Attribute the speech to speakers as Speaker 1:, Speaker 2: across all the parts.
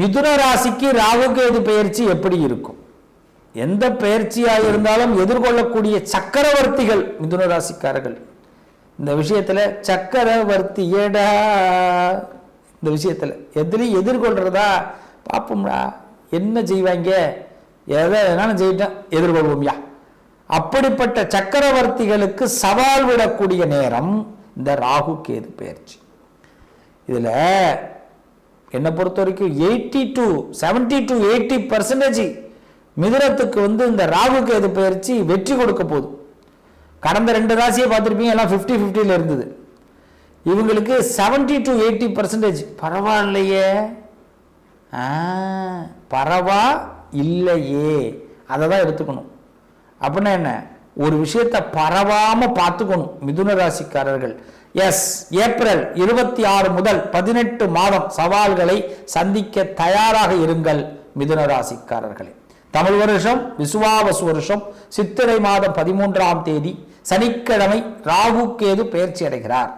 Speaker 1: மிதுன ராசிக்கு ராகுகேது பயிற்சி பெயர்ச்சி எப்படி இருக்கும்? எந்த பெயர்ச்சியாக இருந்தாலும் எதிர்கொள்ளக்கூடிய சக்கரவர்த்திகள் மிதுன ராசிக்காரர்கள். இந்த விஷயத்துல சக்கரவர்த்தி ஏடா? இந்த விஷயத்துல எதுலையும் எதிர்கொள்றதா? பார்ப்போம்டா என்ன செய்வாங்க? எதை வேணாலும் செய்யிட்டேன் எதிர்கொள்வோம்யா. அப்படிப்பட்ட சக்கரவர்த்திகளுக்கு சவால் விடக்கூடிய நேரம் இந்த ராகு கேது பெயர்ச்சி இதுல என்னை பொறுத்த வரைக்கும் eighty to seventy to eighty percentage மிதுரத்துக்கு வந்து இந்த ராகு எது பயிற்சி வெற்றி கொடுக்க போகுது. கடந்த ரெண்டு ராசியை பார்த்துருப்பீங்க எல்லாம் ஃபிஃப்டி ஃபிஃப்டியில் இருந்தது. இவங்களுக்கு செவன்டி டு எயிட்டி பர்சன்டேஜ் பரவாயில்லையே பரவா இல்லையே. அதை தான் எடுத்துக்கணும். அப்படின்னா என்ன? ஒரு விஷயத்தை பரவாம பார்த்துக்கணும் மிதுன ராசிக்காரர்கள். எஸ் ஏப்ரல் இருபத்தி ஆறு முதல் பதினெட்டு மாதம் சவால்களை சந்திக்க தயாராக இருங்கள் மிதுன ராசிக்காரர்களே. தமிழ் வருஷம் விசுவாவசு வருஷம் சித்திரை மாதம் பதிமூன்றாம் தேதி சனிக்கிழமை ராகு கேது பயிற்சி அடைகிறார்.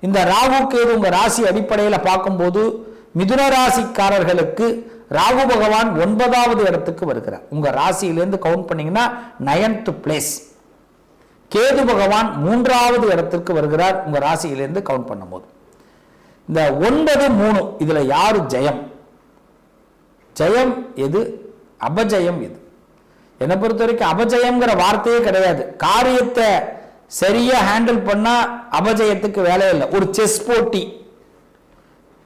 Speaker 1: இந்த ராகு கேது உங்க ராசி அடிப்படையில் பார்க்கும்போது மிதுன ராசிக்காரர்களுக்கு ராகு பகவான் ஒன்பதாவது இடத்துக்கு வருகிறார். உங்க ராசியிலேருந்து கவுண்ட் பண்ணீங்கன்னா நயன்த் பிளேஸ் கேது பகவான் மூன்றாவது இடத்திற்கு வருகிறார் உங்க ராசியிலேருந்து கவுண்ட் பண்ணும்போது. இந்த ஒன்பது மூணு இதுல யாரு ஜெயம்? ஜெயம் எது? அபஜயம் எது? என்னை பொறுத்த வரைக்கும் அபஜயம்ங்கிற வார்த்தையே கிடையாது. காரியத்தை சரியா ஹேண்டில் பண்ணா அபஜயத்துக்கு வேலையே இல்லை. ஒரு செஸ் போட்டி.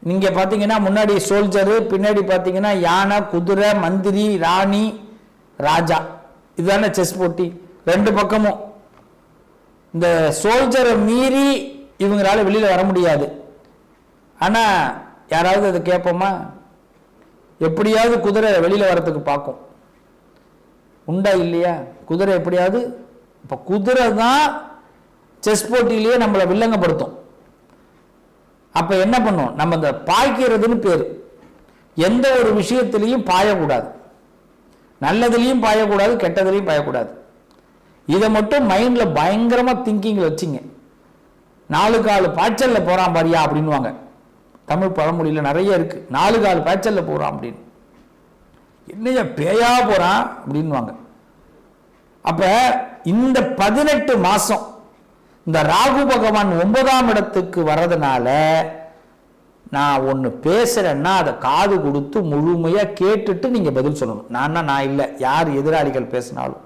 Speaker 1: நீங்கள் பார்த்தீங்கன்னா முன்னாடி சோல்ஜரு பின்னாடி பார்த்தீங்கன்னா யானை குதிரை மந்திரி ராணி ராஜா. இதுதானே செஸ் போட்டி. ரெண்டு பக்கமும். இந்த சோல்ஜரை மீறி இவங்களால வெளியில் வர முடியாது. ஆனால் யாராவது அதை கேட்போமா? எப்படியாவது குதிரை வெளியில் வரத்துக்கு பார்க்கும். உண்டா இல்லையா? குதிரை எப்படியாவது இப்போ குதிரை தான் செஸ் போட்டியிலேயே நம்மளை வில்லங்கப்படுத்தும். அப்போ என்ன பண்ணும் நம்ம இந்த பாய்க்கிறதுன்னு பேர். எந்த ஒரு விஷயத்திலையும் பாயக்கூடாது. நல்லதுலேயும் பாயக்கூடாது கெட்டதுலேயும் பாயக்கூடாது. இதை மட்டும் மைண்டில் பயங்கரமாக திங்கிங் வச்சுங்க. நாலு காலு பாய்ச்சலில் போகிறான் பாரியா அப்படின்னுவாங்க. தமிழ் பழமொழியில் நிறைய இருக்குது நாலு காலு பாய்ச்சலில் போகிறான் அப்படின்னு. என்னையா பேயா போகிறான் அப்படின்னுவாங்க. அப்போ இந்த பதினெட்டு மாதம் இந்த ராகு பகவான் ஒன்பதாம் இடத்துக்கு வர்றதுனால நான் ஒன்று பேசுறேன்னா அதை காது கொடுத்து முழுமையாக கேட்டுட்டு நீங்கள் பதில் சொல்லணும். நான்னா நான் இல்லை. யார் எதிராளிகள் பேசினாலும்.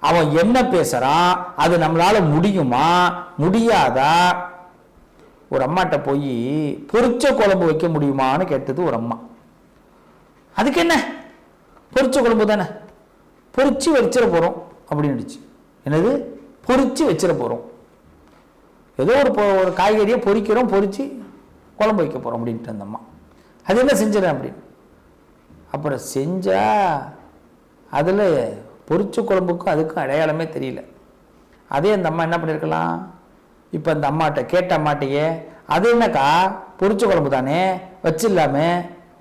Speaker 1: அவன் என்ன பேசுகிறான் அது நம்மளால முடியுமா? முடியாதா? ஒரு அம்மாட்ட போய் பொரிச்ச குழம்பு வைக்க முடியுமான்னு கேட்டது ஒரு அம்மா. அதுக்கு என்ன? பொரிச்ச குழம்பு தானே? பொரிச்சு வச்சிட போகிறோம் அப்படின்னுச்சு என்னது? பொரிச்சு வச்சிட போகிறோம் ஏதோ ஒரு ஒரு காய்கறியை பொறிக்கிறோம் பொறித்து குழம்பு வைக்க போகிறோம் அப்படின்ட்டு அந்தம்மா அது என்ன செஞ்சிடறேன் அப்படின்னு. அப்புறம் செஞ்சால் அதில் பொரிச்ச குழம்புக்கும் அதுக்கும் அடையாளமே தெரியல. அதே அந்த அம்மா என்ன பண்ணியிருக்கலாம் இப்போ அந்த அம்மாட்ட கேட்ட அம்மாட்டையே அது என்னக்கா? பொரிச்ச குழம்பு தானே? வச்சிடலாமே.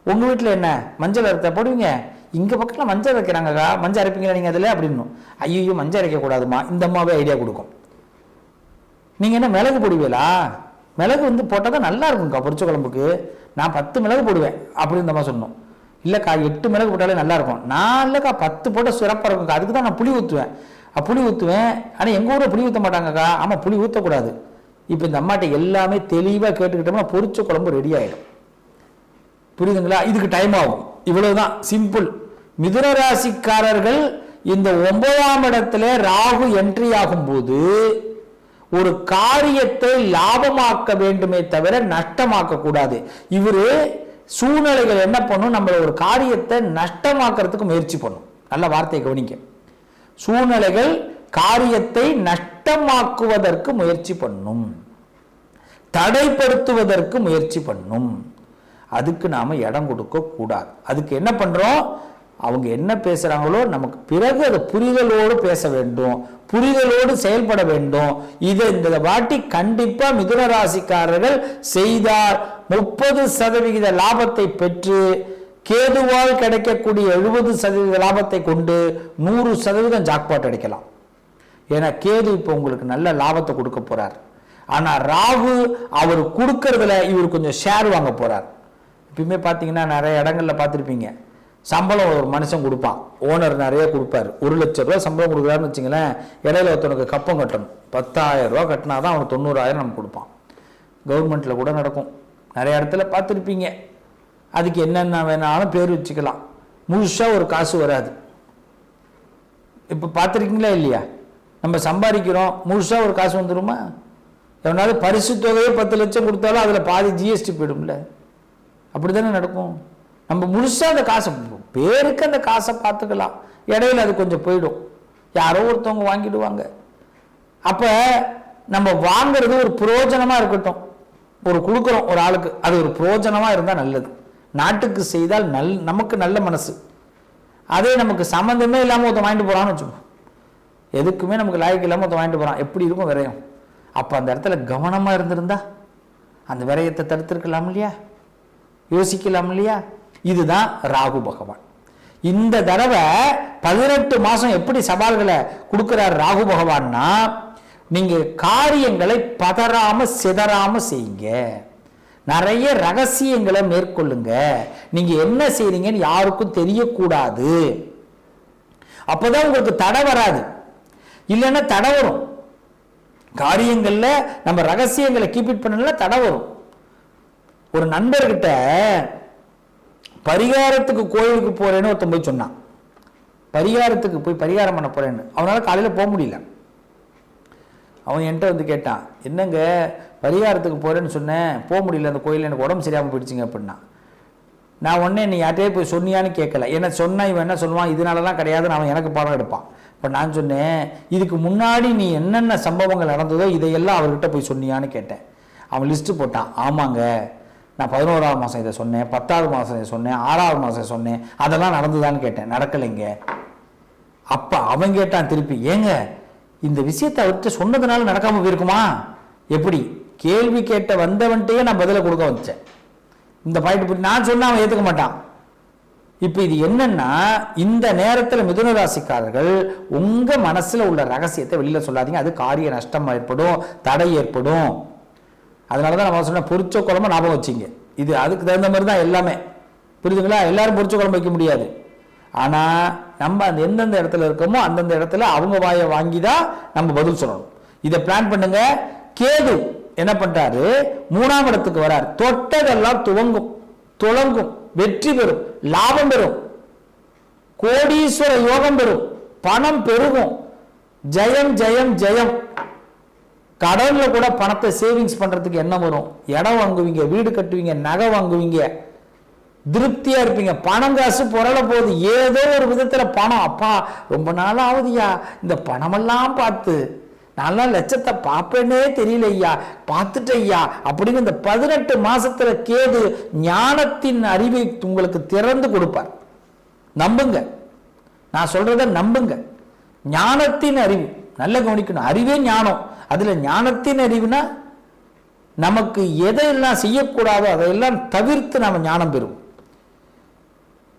Speaker 1: உங்கள் வீட்டில் என்ன? மஞ்சள் அரைத்த போடுவீங்க? இங்கே பக்கத்தில் மஞ்சள் அரைக்கிறாங்கக்கா. மஞ்சள் அரைப்பீங்களா நீங்கள் அதில்? அப்படின்னும். ஐயோ மஞ்சள் அரைக்கக்கூடாதுமா இந்த அம்மாவே ஐடியா கொடுக்கும். நீங்கள் என்ன மிளகு போடுவீங்களா மிளகு வந்து போட்டால் தான் நல்லா இருக்கும்க்கா பொரிச்ச குழம்புக்கு. நான் பத்து மிளகு போடுவேன் அப்படின்னு இந்த சொன்னோம் இல்லைக்கா எட்டு மிளகு போட்டாலே நல்லா இருக்கும் நான் இல்லைக்கா பத்து போட்டால் சிறப்பாக இருக்கும்க்கா அதுக்கு தான் நான் புளி ஊற்றுவேன் புளி ஊற்றுவேன் ஆனால் எங்கள் ஊரில் புளி ஊற்ற மாட்டாங்கக்கா. ஆமாம் புளி ஊற்றக்கூடாது இப்போ இந்த அம்மாட்ட எல்லாமே தெளிவாக கேட்டுக்கிட்டோம்னா பொரிச்ச குழம்பு ரெடி ஆகிடும் புரியுதுங்களா? இதுக்கு டைம் ஆகும். இவ்வளவுதான். சிம்பிள் மிதுன ராசிக்காரர்கள் இந்த ஒன்பதாம் இடத்துல ராகு என்ட்ரி ஆகும்போது ஒரு காரியத்தை லாபமாக்க வேண்டுமே தவிர நஷ்டமாக்க கூடாது இவரு சூழ்நிலைகள் என்ன பண்ணும்? நம்மள ஒரு காரியத்தை நஷ்டமாக்குறதுக்கு முயற்சி பண்ணும். நல்ல வார்த்தையை கவனிக்க சூழ்நிலைகள் காரியத்தை நஷ்டமாக்குவதற்கு முயற்சி பண்ணும். தடைப்படுத்துவதற்கு முயற்சி பண்ணும். அதுக்கு நாம இடம் கொடுக்க கூடாது அதுக்கு என்ன பண்றோம்? அவங்க என்ன பேசுகிறாங்களோ நமக்கு பிறகு அதை புரிதலோடு பேச வேண்டும். புரிதலோடு செயல்பட வேண்டும். இதை இந்த வாட்டி கண்டிப்பாக மிதுன ராசிக்காரர்கள் செய்தால் முப்பது சதவிகித லாபத்தை பெற்று கேதுவால் கிடைக்கக்கூடிய எழுபது சதவீத லாபத்தை கொண்டு நூறு சதவீதம் ஜாக்பாட் அடிக்கலாம். ஏன்னா கேது இப்போ உங்களுக்கு நல்ல லாபத்தை கொடுக்க போறார். ஆனா ராகு அவர் கொடுக்கறதுல இவர் கொஞ்சம் ஷேர் வாங்க போறார். இப்பயுமே பார்த்தீங்கன்னா நிறைய இடங்கள்ல பார்த்துருப்பீங்க. சம்பளம் ஒரு மனுஷன் கொடுப்பான். ஓனர் நிறைய கொடுப்பாரு. ஒரு லட்ச ரூபா சம்பளம் கொடுக்குறாருன்னு வச்சுங்களேன் இடையில ஒருத்தனுக்கு கப்பம் கட்டணும். பத்தாயிரம் ரூபா கட்டினா தான் அவனுக்கு தொண்ணூறாயிரம் நம்ம கொடுப்பான். கவர்மெண்ட்டில் கூட நடக்கும். நிறைய இடத்துல பார்த்துருப்பீங்க. அதுக்கு என்னென்ன வேணாலும் பேர் வச்சுக்கலாம். முழுசாக ஒரு காசு வராது. இப்போ பார்த்துருக்கீங்களா இல்லையா? நம்ம சம்பாதிக்கிறோம் முழுசாக ஒரு காசு வந்துருமா? எவனாவது பரிசு தொகையே பத்து லட்சம் கொடுத்தாலும் அதில் பாதி ஜிஎஸ்டி போயிடும்ல. அப்படி தானே நடக்கும். நம்ம முழுசாக அந்த காசை பேருக்கு அந்த காசை பார்த்துக்கலாம். இடையில அது கொஞ்சம் போயிடும். யாரோ ஒருத்தவங்க வாங்கிடுவாங்க. அப்போ நம்ம வாங்கிறது ஒரு புரோஜனமாக இருக்கட்டும். ஒரு கொடுக்குறோம் ஒரு ஆளுக்கு. அது ஒரு புரோஜனமாக இருந்தால் நல்லது. நாட்டுக்கு செய்தால் நல் நமக்கு நல்ல மனசு. அதே நமக்கு சம்மந்தமே இல்லாமல் ஒருத்தன் வாங்கிட்டு போகிறான்னு வச்சுக்கோங்க எதுக்குமே நமக்கு லாய்க்கு இல்லாமல் ஒருத்தன் வாங்கிட்டு போகிறான் எப்படி இருக்கும் விரயம்? அப்போ அந்த இடத்துல கவனமாக இருந்திருந்தா அந்த விரயத்தை தடுத்துருக்கலாம் இல்லையா? யோசிக்கலாம் இல்லையா? இதுதான் ராகு பகவான். இந்த தடவை பதினெட்டு மாதம் எப்படி சவால்களை கொடுக்குறார் ராகு பகவான்னா நீங்கள் காரியங்களை பதறாமல் சிதறாமல் செய்யுங்க. நிறைய ரகசியங்களை மேற்கொள்ளுங்க. நீங்கள் என்ன செய்றீங்கன்னு யாருக்கும் தெரியக்கூடாது. அப்போதான் உங்களுக்கு தடை வராது. இல்லைன்னா தடை வரும். காரியங்களில் நம்ம ரகசியங்களை கீப் இட் பண்ணல தடை வரும். ஒரு நண்பர்கிட்ட பரிகாரத்துக்கு கோயிலுக்கு போறேன்னு ஒருத்தன் போய் சொன்னான். பரிகாரத்துக்கு போய் பரிகாரம் பண்ண போறேன்னு. அவனால காலையில போக முடியல. அவன் என்கிட்ட வந்து கேட்டான் என்னங்க பரிகாரத்துக்கு போறேன்னு சொன்னேன். போக முடியல அந்த கோயிலில் எனக்கு உடம்பு சரியாமல் போயிடுச்சுங்க அப்படின்னா. நான் உடனே நீ யார்ட்டே போய் சொன்னியான்னு கேட்கல. என்ன சொன்னா இவன் என்ன சொல்லுவான்? இதனாலலாம் கிடையாதுன்னு அவன் எனக்கு பாடம் எடுப்பான். இப்போ நான் சொன்னேன் இதுக்கு முன்னாடி நீ என்னென்ன சம்பவங்கள் நடந்ததோ இதையெல்லாம் அவர்கிட்ட போய் சொன்னியான்னு கேட்டேன். அவன் லிஸ்ட்டு போட்டான் ஆமாங்க நான் பதினோராவது மாதம் இதை சொன்னேன் பத்தாவது மாதம் இதை சொன்னேன் ஆறாவது மாதம் சொன்னேன். அதெல்லாம் நடந்துதான்னு கேட்டேன். நடக்கலைங்க. அப்போ அவன் கேட்டான் திருப்பி ஏங்க இந்த விஷயத்தை அவர்கிட்ட சொன்னதுனால நடக்காம போயிருக்குமா? எப்படி? கேள்வி கேட்ட வந்தவன்ட்டே நான் பதிலை கொடுக்க வச்சேன் இந்த பாயிண்ட் நான் சொன்னால் அவன் ஏற்றுக்க மாட்டான். இப்போ இது என்னன்னா இந்த நேரத்தில் மிதுன ராசிக்காரர்கள் உங்கள் மனசில் உள்ள ரகசியத்தை வெளியில் சொல்லாதீங்க. அது காரிய நஷ்டம் ஏற்படும் தடை ஏற்படும். அதனால தான் நம்ம சொன்ன பொரிச்ச குழம்பு ஞாபகம் வச்சிங்க. இது அதுக்கு தகுந்த மாதிரி தான் எல்லாமே. புரியுதுங்களா எல்லாரும் பொரிச்ச குழம்பு வைக்க முடியாது. ஆனால் நம்ம அந்த எந்தெந்த இடத்துல இருக்கோமோ அந்தந்த இடத்துல அவங்க வாயை வாங்கி தான் நம்ம பதில் சொல்லணும். இதை பிளான் பண்ணுங்க. கேது என்ன பண்ணுறாரு மூணாம் இடத்துக்கு வரார். தொட்டதெல்லாம் துவங்கும். துளங்கும். வெற்றி பெறும். லாபம் பெறும். கோடீஸ்வர யோகம் பெறும். பணம் பெருகும். ஜெயம் ஜெயம் ஜெயம். கடனில் கூட பணத்தை சேவிங்ஸ் பண்ணுறதுக்கு என்ன வரும். இடம் வாங்குவீங்க வீடு கட்டுவீங்க நகை வாங்குவீங்க. திருப்தியாக இருப்பீங்க. பணம் காசு புரள போகுது. ஏதோ ஒரு விதத்தில் பணம். அப்பா ரொம்ப நாள் ஆகுதுயா இந்த பணமெல்லாம் பார்த்து. நல்லா லட்சத்தை பார்ப்பேனே தெரியல ஐயா. பார்த்துட்டேன் ஐயா. அப்படின்னு இந்த பதினெட்டு மாசத்துல கேது ஞானத்தின் அறிவை உங்களுக்கு திறந்து கொடுப்பார். நம்புங்க. நான் சொல்றத நம்புங்க. ஞானத்தின் அறிவு. நல்ல கவனிக்கணும். அறிவே ஞானம். அதில் ஞானத்தின் அறிவுனா நமக்கு எதையெல்லாம் செய்யக்கூடாதோ அதையெல்லாம் தவிர்த்து நாம் ஞானம் பெறுவோம்.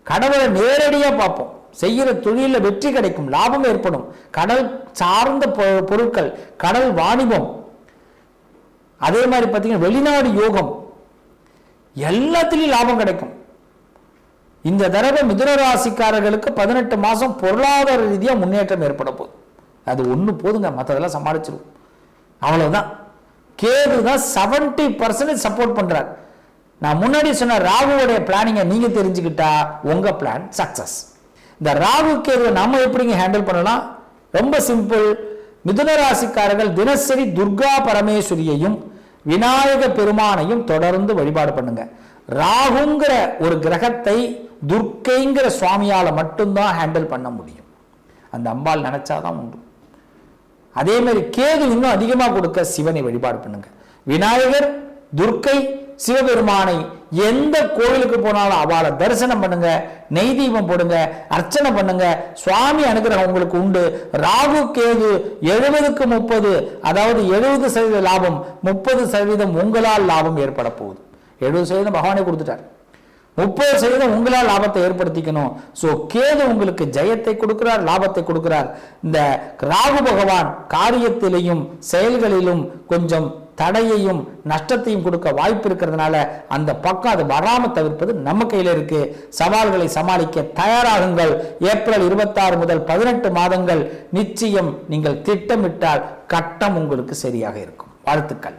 Speaker 1: கடவுளை நேரடியாக பார்ப்போம். செய்கிற தொழிலில் வெற்றி கிடைக்கும் லாபம் ஏற்படும். கடல் சார்ந்த பொ- பொருட்கள் கடல் வாணிபம். அதே மாதிரி பார்த்தீங்கன்னா வெளிநாடு யோகம். எல்லாத்துலேயும் லாபம் கிடைக்கும். இந்த தடவை மிதுன ராசிக்காரர்களுக்கு பதினெட்டு மாதம் பொருளாதார ரீதியாக முன்னேற்றம் ஏற்பட போகுது. அது ஒன்று போதுங்க மற்றதெல்லாம் சமாளிச்சிருவோம் அவ்வளோதான் கேது தான் செவன்டி பர்சன்டேஜ் சப்போர்ட் பண்ணுறார் நான் முன்னாடி சொன்ன ராகுவோடைய பிளானிங்கை நீங்கள் தெரிஞ்சுக்கிட்டா உங்கள் பிளான் சக்ஸஸ் இந்த ராகு கேதுவை நம்ம எப்படிங்க ஹேண்டில் பண்ணலாம்? ரொம்ப சிம்பிள் மிதுன ராசிக்காரர்கள் தினசரி துர்கா பரமேஸ்வரியையும் விநாயக பெருமானையும் தொடர்ந்து வழிபாடு பண்ணுங்க. ராகுங்கிற ஒரு கிரகத்தை துர்க்கைங்கிற சுவாமியால் மட்டும்தான் ஹேண்டில் பண்ண முடியும். அந்த அம்பாள் நினைச்சாதான் உண்டு. அதே மாதிரி கேது இன்னும் அதிகமா கொடுக்க சிவனை வழிபாடு பண்ணுங்க. விநாயகர் துர்க்கை சிவபெருமானை எந்த கோயிலுக்கு போனாலும் அவளை தரிசனம் பண்ணுங்க நெய் தீபம் போடுங்க அர்ச்சனை பண்ணுங்க. சுவாமி அனுகிரகம் உங்களுக்கு உண்டு. ராகு கேது எழுபதுக்கு முப்பது அதாவது எழுபது சதவீத லாபம் முப்பது சதவீதம் உங்களால் லாபம் ஏற்பட போகுது. எழுபது சதவீதம் பகவானே கொடுத்துட்டார். முப்பது சதவீதம் உங்களால் லாபத்தை ஏற்படுத்திக்கணும். ஸோ கேது உங்களுக்கு ஜெயத்தை கொடுக்கிறார் லாபத்தை கொடுக்கிறார். இந்த ராகு பகவான் காரியத்திலையும் செயல்களிலும் கொஞ்சம் தடையையும் நஷ்டத்தையும் கொடுக்க வாய்ப்பு இருக்கிறதுனால அந்த பக்கம் அது வராம தவிர்ப்பது நம்ம கையில இருக்கு. சவால்களை சமாளிக்க தயாராகுங்கள். ஏப்ரல் இருபத்தாறு முதல் பதினெட்டு மாதங்கள் நிச்சயம் நீங்கள் திட்டமிட்டால் கட்டம் உங்களுக்கு சரியாக இருக்கும். வாழ்த்துக்கள்.